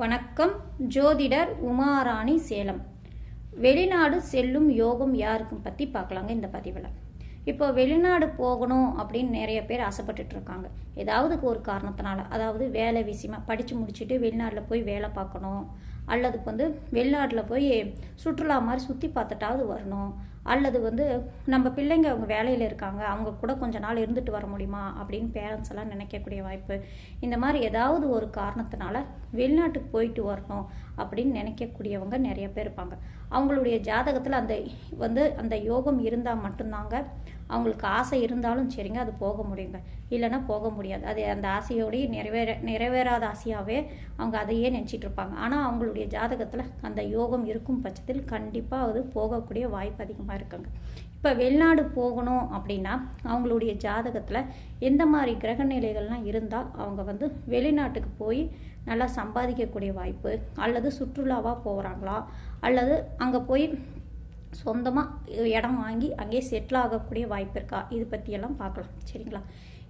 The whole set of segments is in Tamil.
வணக்கம். ஜோதிடர் உமாராணி சேலம். வெளிநாடு செல்லும் யோகம் யாருக்கும் பற்றி பார்க்கலாங்க இந்த பதிவில். இப்போ வெளிநாடு போகணும் அப்படின்னு நிறைய பேர் ஆசைப்பட்டுட்டு இருக்காங்க. ஏதாவது ஒரு காரணத்தினால அதாவது வேலை விஷயமா படித்து முடிச்சுட்டு வெளிநாட்டில் போய் வேலை பார்க்கணும். அல்லது வந்து வெளிநாட்டில் போய் சுற்றுலா மாதிரி சுற்றி பார்த்துட்டாவது வரணும். அல்லது வந்து நம்ம பிள்ளைங்க அவங்க வேலையில் இருக்காங்க அவங்க கூட கொஞ்ச நாள் இருந்துட்டு வர முடியுமா? அப்படின்னு பேரண்ட்ஸ் எல்லாம் நினைக்கக்கூடிய வாய்ப்பு. இந்த மாதிரி ஏதாவது ஒரு காரணத்தினால வெளிநாட்டுக்கு போயிட்டு வரணும் அப்படின்னு நினைக்கக்கூடியவங்க நிறைய பேர் இருப்பாங்க. அவங்களுடைய ஜாதகத்தில் அந்த வந்து அந்த யோகம் இருந்தால் மட்டும்தாங்க அவங்களுக்கு ஆசை இருந்தாலும் சரிங்க அது போக முடியுங்க. இல்லைன்னா போக முடியாது. அது அந்த ஆசையோடய நிறைவேற நிறைவேறாத ஆசையாகவே அவங்க அதையே நினச்சிட்டு இருப்பாங்க. ஆனால் அவங்களுடைய ஜாதகத்தில் அந்த யோகம் இருக்கும் பட்சத்தில் கண்டிப்பாக அது போகக்கூடிய வாய்ப்பு அதிகமாக இருக்குங்க. இப்போ வெளிநாடு போகணும் அப்படின்னா அவங்களுடைய ஜாதகத்தில் எந்த மாதிரி கிரக நிலைகள்லாம் இருந்தால் அவங்க வந்து வெளிநாட்டுக்கு போய் நல்லா சம்பாதிக்கக்கூடிய வாய்ப்பு அல்லது சுற்றுலாவாக போகிறாங்களா அல்லது அங்கே போய் சொந்தமாக இடம் வாங்கி அங்கேயே செட்டில் ஆகக்கூடிய வாய்ப்பு இருக்கா? இது பற்றியெல்லாம் பார்க்கலாம். சரிங்களா?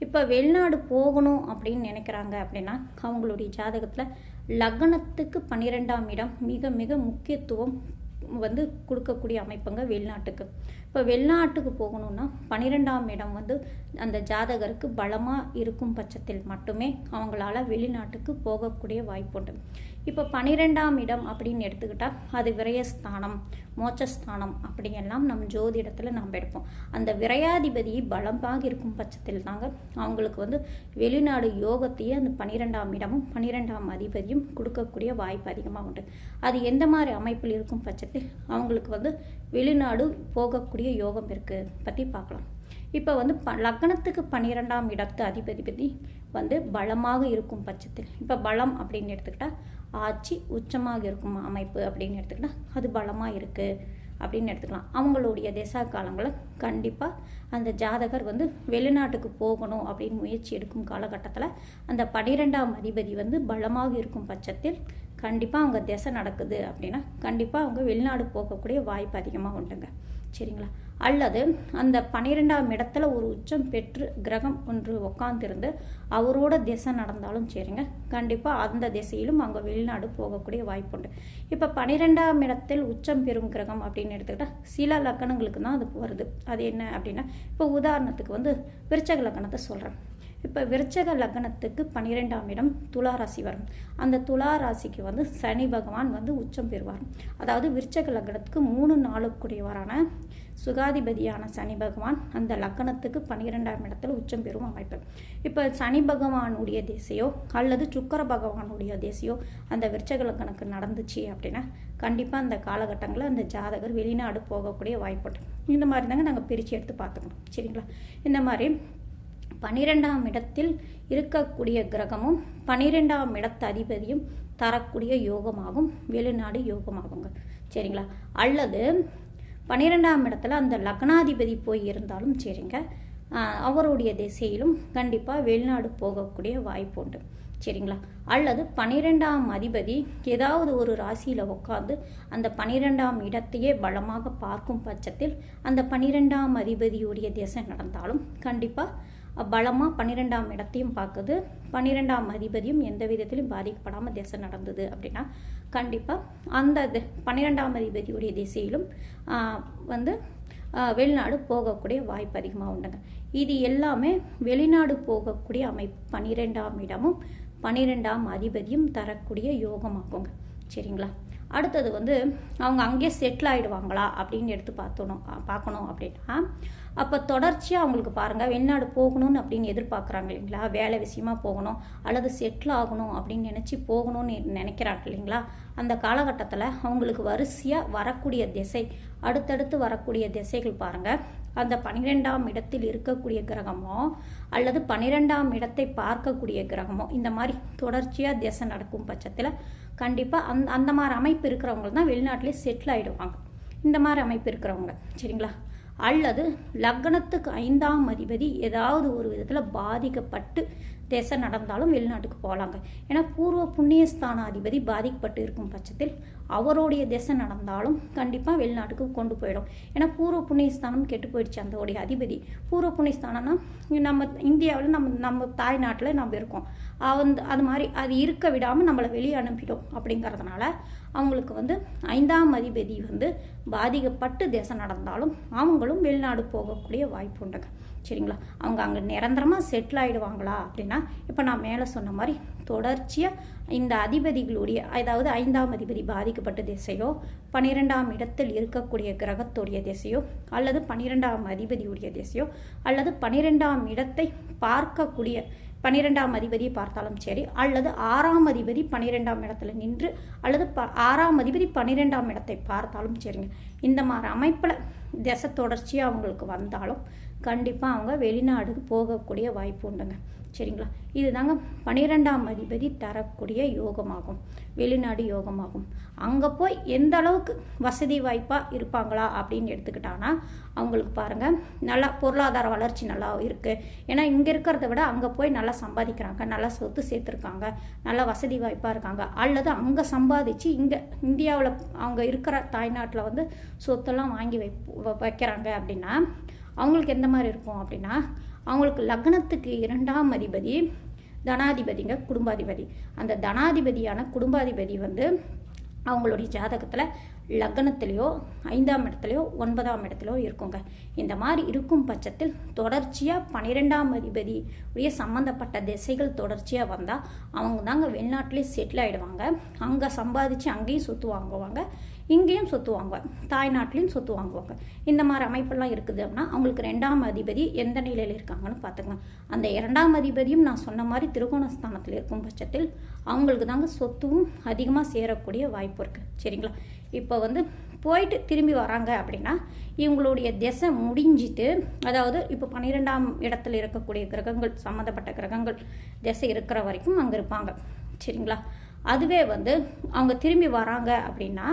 இப்போ வெளிநாடு போகணும் அப்படின்னு நினைக்கிறாங்க அப்படின்னா அவங்களுடைய ஜாதகத்தில் லக்னத்துக்கு பன்னிரெண்டாம் இடம் மிக மிக முக்கியத்துவம் வந்து கொடுக்கக்கூடிய அமைப்புங்க வெளிநாட்டுக்கு. இப்போ வெளிநாட்டுக்கு போகணும்னா பன்னிரெண்டாம் இடம் வந்து அந்த ஜாதகருக்கு பலமாக இருக்கும் பட்சத்தில் மட்டுமே அவங்களால வெளிநாட்டுக்கு போகக்கூடிய வாய்ப்பு உண்டு. இப்போ பன்னிரெண்டாம் இடம் அப்படின்னு எடுத்துக்கிட்டால் அது விரயஸ்தானம் மோட்சஸ்தானம் அப்படியெல்லாம் நம் ஜோதிடத்தில் நாம் எடுப்போம். அந்த விரையாதிபதி பலமாக இருக்கும் பட்சத்தில் தாங்க அவங்களுக்கு வந்து வெளிநாடு யோகத்தையே அந்த பன்னிரெண்டாம் இடமும் பன்னிரெண்டாம் அதிபதியும் கொடுக்கக்கூடிய வாய்ப்பு அதிகமாக உண்டு. அது எந்த மாதிரி அமைப்பில் இருக்கும் பட்சத்தில் அவங்களுக்கு வந்து வெளிநாடு போகக்கூடிய யோகம் இருக்குது பற்றி பார்க்கலாம். இப்போ வந்து ப லக்னத்துக்கு பன்னிரெண்டாம் இடத்து அதிபதிபதி வந்து பலமாக இருக்கும் பட்சத்தில். இப்போ பலம் அப்படின்னு எடுத்துக்கிட்டால் ஆட்சி உச்சமாக இருக்கும் அமைப்பு அப்படின்னு எடுத்துக்கிட்டால் அது பலமாக இருக்குது அப்படின்னு எடுத்துக்கலாம். அவங்களுடைய திசா காலங்களில் கண்டிப்பாக அந்த ஜாதகர் வந்து வெளிநாட்டுக்கு போகணும் அப்படின்னு முயற்சி எடுக்கும் காலகட்டத்தில் அந்த பன்னிரெண்டாம் அதிபதி வந்து பலமாக இருக்கும் பட்சத்தில் கண்டிப்பாக அவங்க திசை நடக்குது அப்படின்னா கண்டிப்பாக அவங்க வெளிநாடு போகக்கூடிய வாய்ப்பு அதிகமாக உண்டுங்க. சரிங்களா? அல்லது அந்த பன்னிரெண்டாம் இடத்துல ஒரு உச்சம் பெற்று கிரகம் ஒன்று உட்காந்துருந்து அவரோட திசை நடந்தாலும் சரிங்க. கண்டிப்பாக அந்த திசையிலும் அங்கே வெளிநாடு போகக்கூடிய வாய்ப்பு உண்டு. இப்போ பன்னிரெண்டாம் இடத்தில் உச்சம் பெறும் கிரகம் அப்படின்னு எடுத்துக்கிட்டால் சில லக்கணங்களுக்கு தான் அது வருது. அது என்ன அப்படின்னா இப்போ உதாரணத்துக்கு வந்து விருச்சக லக்கணத்தை சொல்கிறேன் இப்போ விருச்சக லக்னத்துக்கு பன்னிரெண்டாம் இடம் துலா ராசி வரும். அந்த துலா ராசிக்கு வந்து சனி பகவான் வந்து உச்சம் பெறுவார். அதாவது விருச்சக லக்னத்துக்கு மூணு நாளுக்குரியவரான சுகாதிபதியான சனி பகவான் அந்த லக்கணத்துக்கு பன்னிரெண்டாம் இடத்துல உச்சம் பெறும் அமைப்பு. இப்போ சனி பகவானுடைய திசையோ அல்லது சுக்கர பகவானுடைய திசையோ அந்த விருச்சக லக்கணக்கு நடந்துச்சு அப்படின்னா கண்டிப்பாக அந்த காலகட்டங்களில் அந்த ஜாதகர் வெளிநாடு போகக்கூடிய வாய்ப்பு இந்த மாதிரி தாங்க நாங்கள் பிரித்து எடுத்து பார்த்துக்கணும். சரிங்களா? இந்த மாதிரி பனிரெண்டாம் இடத்தில் இருக்கக்கூடிய கிரகமும் பனிரெண்டாம் இடத்து அதிபதியும் தரக்கூடிய யோகமாகும் வெளிநாடு யோகமாகுங்க. சரிங்களா? அல்லது பன்னிரெண்டாம் இடத்துல அந்த லக்னாதிபதி போய் இருந்தாலும் சரிங்க. அவருடைய திசையிலும் கண்டிப்பாக வெளிநாடு போகக்கூடிய வாய்ப்பு உண்டு. சரிங்களா? அல்லது பனிரெண்டாம் அதிபதி ஏதாவது ஒரு ராசியில் உட்காந்து அந்த பனிரெண்டாம் இடத்தையே பலமாக பார்க்கும் பட்சத்தில் அந்த பனிரெண்டாம் அதிபதியுடைய திசை நடந்தாலும் கண்டிப்பாக பலமாக பன்னிரெண்டாம் இடத்தையும் பார்க்குது. பன்னிரெண்டாம் அதிபதியும் எந்த விதத்திலும் பாதிக்கப்படாமல் திசை நடந்தது அப்படின்னா கண்டிப்பாக அந்த பன்னிரெண்டாம் அதிபதியுடைய திசையிலும் வந்து வெளிநாடு போகக்கூடிய வாய்ப்பு அதிகமாக உண்டுங்க. இது எல்லாமே வெளிநாடு போகக்கூடிய அமைப்பு பன்னிரெண்டாம் இடமும் பன்னிரெண்டாம் அதிபதியும் தரக்கூடிய யோகமாகுங்க சரிங்களா? அடுத்தது வந்து அவங்க அங்கேயே செட்டில் ஆகிடுவாங்களா அப்படின்னு எடுத்து பார்த்தணும் பார்க்கணும் அப்படின்னா அப்போ தொடர்ச்சியாக அவங்களுக்கு பாருங்கள் வெளிநாடு போகணும்னு அப்படின்னு எதிர்பார்க்குறாங்க இல்லைங்களா? வேலை விஷயமா போகணும் அல்லது செட்டில் ஆகணும் அப்படின்னு நினச்சி போகணும்னு நினைக்கிறாங்க இல்லைங்களா? அந்த காலகட்டத்தில் அவங்களுக்கு வரிசையாக வரக்கூடிய திசை அடுத்தடுத்து வரக்கூடிய திசைகள் பாருங்கள் அந்த பனிரெண்டாம் இடத்தில் இருக்கக்கூடிய கிரகமோ அல்லது பன்னிரெண்டாம் இடத்தை பார்க்கக்கூடிய கிரகமோ இந்த மாதிரி தொடர்ச்சியாக திசை நடக்கும் பட்சத்தில் கண்டிப்பாக அந் அந்த மாதிரி அமைப்பு இருக்கிறவங்க தான் வெளிநாட்டிலே செட்டில் ஆகிடுவாங்க இந்த மாதிரி அமைப்பு இருக்கிறவங்க. சரிங்களா? அல்லது லக்னத்துக்கு ஐந்தாம் அதிபதி ஏதாவது ஒரு விதத்தில் பாதிக்கப்பட்டு திசை நடந்தாலும் வெளிநாட்டுக்கு போகலாங்க ஏன்னா பூர்வ புண்ணியஸ்தான அதிபதி பாதிக்கப்பட்டு இருக்கும் பட்சத்தில் அவருடைய திசை நடந்தாலும் கண்டிப்பாக வெளிநாட்டுக்கு கொண்டு போயிடும். ஏன்னா பூர்வ புண்ணியஸ்தானம் கெட்டு போயிடுச்சு அந்தோடைய அதிபதி. பூர்வ புண்ணியஸ்தானம்னா நம்ம இந்தியாவில் நம்ம நம்ம தாய்நாட்டில் நம்ம இருக்கோம். அந்த அது மாதிரி அது இருக்க விடாமல் நம்மளை வெளியே அனுப்பிடும் அப்படிங்கிறதுனால அவங்களுக்கு வந்து ஐந்தாம் அதிபதி வந்து பாதிக்கப்பட்டு தேசம் நடந்தாலும் அவங்களும் வெளிநாடு போகக்கூடிய வாய்ப்பு உண்டுங்க சரிங்களா? அவங்க அங்கே நிரந்தரமாக செட்டில் ஆகிடுவாங்களா அப்படின்னா இப்போ நான் மேலே சொன்ன மாதிரி தொடர்ச்சியாக இந்த அதிபதிகளுடைய அதாவது ஐந்தாம் அதிபதி பாதிக்கப்பட்ட திசையோ பன்னிரெண்டாம் இடத்தில் இருக்கக்கூடிய கிரகத்துடைய திசையோ அல்லது பன்னிரெண்டாம் அதிபதியுடைய திசையோ அல்லது பன்னிரெண்டாம் இடத்தை பார்க்கக்கூடிய பன்னிரெண்டாம் அதிபதியை பார்த்தாலும் சரி அல்லது ஆறாம் அதிபதி பன்னிரெண்டாம் இடத்துல நின்று அல்லது ப ஆறாம் அதிபதி பன்னிரெண்டாம் இடத்தை பார்த்தாலும் சரிங்க. இந்த மாதிரி அமைப்பில் திசை தொடர்ச்சியாக அவங்களுக்கு வந்தாலும் கண்டிப்பாக அவங்க வெளிநாடுக்கு போகக்கூடிய வாய்ப்பு உண்டுங்க. சரிங்களா? இதுதாங்க பனிரெண்டாம் அதிபதி தரக்கூடிய யோகமாகும். வெளிநாடு யோகமாகும். அங்கே போய் எந்த அளவுக்கு வசதி வாய்ப்பாக இருப்பாங்களா அப்படின்னு எடுத்துக்கிட்டாங்கன்னா அவங்களுக்கு பாருங்கள் நல்லா பொருளாதார வளர்ச்சி நல்லா இருக்குது ஏன்னா இங்கே இருக்கிறத விட அங்கே போய் நல்லா சம்பாதிக்கிறாங்க நல்லா சொத்து சேர்த்துருக்காங்க நல்லா வசதி வாய்ப்பாக இருக்காங்க. அல்லது அங்கே சம்பாதிச்சு இங்கே இந்தியாவில் அவங்க இருக்கிற தாய்நாட்டில் வந்து சொத்தெல்லாம் வாங்கி வை வைக்கிறாங்க அப்படின்னா அவங்களுக்கு எந்த மாதிரி இருக்கும் அப்படின்னா அவங்களுக்கு லக்னத்துக்கு இரண்டாம் அதிபதி தனாதிபதிங்க குடும்பாதிபதி. அந்த தனாதிபதியான குடும்பாதிபதி வந்து அவங்களுடைய ஜாதகத்தில் லக்னத்திலையோ ஐந்தாம் இடத்துலையோ ஒன்பதாம் இடத்துலையோ இருக்குங்க. இந்த மாதிரி இருக்கும் பட்சத்தில் தொடர்ச்சியாக பன்னிரெண்டாம் அதிபதி உடைய சம்மந்தப்பட்ட திசைகள் தொடர்ச்சியாக வந்தால் அவங்க தாங்க வெளிநாட்டிலே செட்டில் ஆகிடுவாங்க அங்கே சம்பாதிச்சு அங்கேயும் சொத்து வாங்குவாங்க. இங்கேயும் சொத்து வாங்குவாங்க தாய்நாட்டிலையும் சொத்து வாங்குவாங்க. இந்த மாதிரி அமைப்பெல்லாம் இருக்குது அப்படின்னா அவங்களுக்கு ரெண்டாம் அதிபதி எந்த நிலையில் இருக்காங்கன்னு பார்த்துக்கலாம். அந்த இரண்டாம் அதிபதியும் நான் சொன்ன மாதிரி திருகோணஸ்தானத்தில் இருக்கும் பட்சத்தில் அவங்களுக்கு தாங்க சொத்தும் அதிகமாக சேரக்கூடிய வாய்ப்பு இருக்குது சரிங்களா? இப்போ வந்து போயிட்டு திரும்பி வராங்க அப்படின்னா இவங்களுடைய திசை முடிஞ்சிட்டு அதாவது இப்போ பன்னிரெண்டாம் இடத்துல இருக்கக்கூடிய கிரகங்கள் சம்மந்தப்பட்ட கிரகங்கள் திசை இருக்கிற வரைக்கும் அங்கே இருப்பாங்க. சரிங்களா? அதுவே வந்து அவங்க திரும்பி வராங்க அப்படின்னா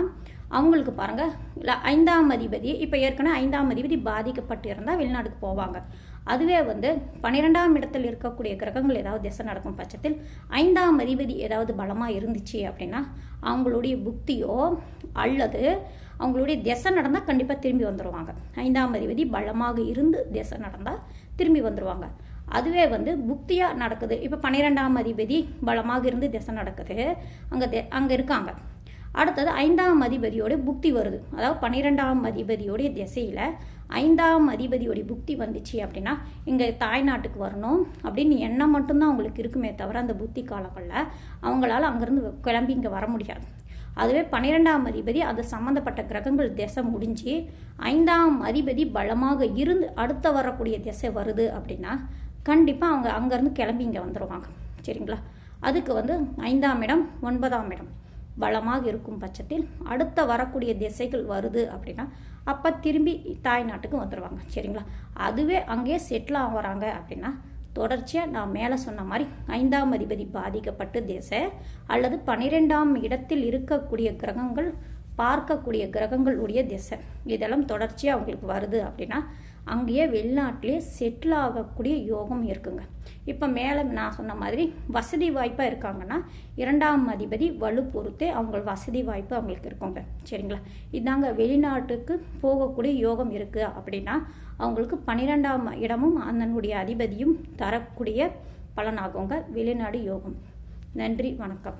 அவங்களுக்கு பாருங்கள் ஐந்தாம் அதிபதி இப்போ ஏற்கனவே ஐந்தாம் அதிபதி பாதிக்கப்பட்டு இருந்தால் வெளிநாட்டுக்கு போவாங்க. அதுவே வந்து பன்னிரெண்டாம் இடத்தில் இருக்கக்கூடிய கிரகங்கள் ஏதாவது திசை நடக்கும் பட்சத்தில் ஐந்தாம் அதிபதி ஏதாவது பலமாக இருந்துச்சு அப்படின்னா அவங்களுடைய புக்தியோ அல்லது அவங்களுடைய திசை நடந்தால் கண்டிப்பாக திரும்பி வந்துடுவாங்க ஐந்தாம் அதிபதி பலமாக இருந்து திசை நடந்தால் திரும்பி வந்துடுவாங்க அதுவே வந்து புக்தியாக நடக்குது. இப்போ பன்னிரெண்டாம் அதிபதி பலமாக இருந்து திசை நடக்குது. அங்கே அங்கே இருக்காங்க. அடுத்தது ஐந்தாம் அதிபதியோட புக்தி வருது. அதாவது பன்னிரெண்டாம் அதிபதியோடைய திசையில் ஐந்தாம் அதிபதியோடைய புக்தி வந்துச்சு அப்படின்னா இங்கே தாய்நாட்டுக்கு வரணும் அப்படின்னு எண்ணம் மட்டும்தான் அவங்களுக்கு இருக்குமே தவிர அந்த புத்தி காலங்களில் அவங்களால அங்கேருந்து கிளம்பி இங்கே வர முடியாது. அதுவே பன்னிரெண்டாம் அதிபதி அது சம்மந்தப்பட்ட கிரகங்கள் திசை முடிஞ்சு ஐந்தாம் அதிபதி பலமாக இருந்து அடுத்த வரக்கூடிய திசை வருது அப்படின்னா கண்டிப்பாக அவங்க அங்கேருந்து கிளம்பி இங்கே வந்துடுவாங்க சரிங்களா? அதுக்கு வந்து ஐந்தாம் இடம் ஒன்பதாம் இடம். பலமாக இருக்கும் பட்சத்தில் அடுத்த வரக்கூடிய திசைகள் வருது அப்படின்னா அப்போ திரும்பி தாய்நாட்டுக்கு வந்துடுவாங்க சரிங்களா? அதுவே அங்கேயே செட்டில் ஆகிறாங்க அப்படின்னா தொடர்ச்சியாக நான் மேலே சொன்ன மாதிரி ஐந்தாம் அதிபதி பாதிக்கப்பட்டு திசை அல்லது பன்னிரெண்டாம் இடத்தில் இருக்கக்கூடிய கிரகங்கள் பார்க்கக்கூடிய கிரகங்களுடைய திசை. இதெல்லாம் தொடர்ச்சியாக அவங்களுக்கு வருது அப்படின்னா அங்கேயே வெளிநாட்டிலே செட்டில் ஆகக்கூடிய யோகம் இருக்குங்க. இப்போ மேலே நான் சொன்ன மாதிரி வசதி வாய்ப்பாக இருக்காங்கன்னா இரண்டாம் அதிபதி வலு பொறுத்தே அவங்க வசதி வாய்ப்பு அவங்களுக்கு இருக்குங்க. சரிங்களா? இதாங்க வெளிநாட்டுக்கு போகக்கூடிய யோகம் இருக்குது அப்படின்னா அவங்களுக்கு பன்னிரெண்டாம் இடமும் அதனுடைய அதிபதியும் தரக்கூடிய பலனாகுங்க. வெளிநாடு யோகம். நன்றி வணக்கம்.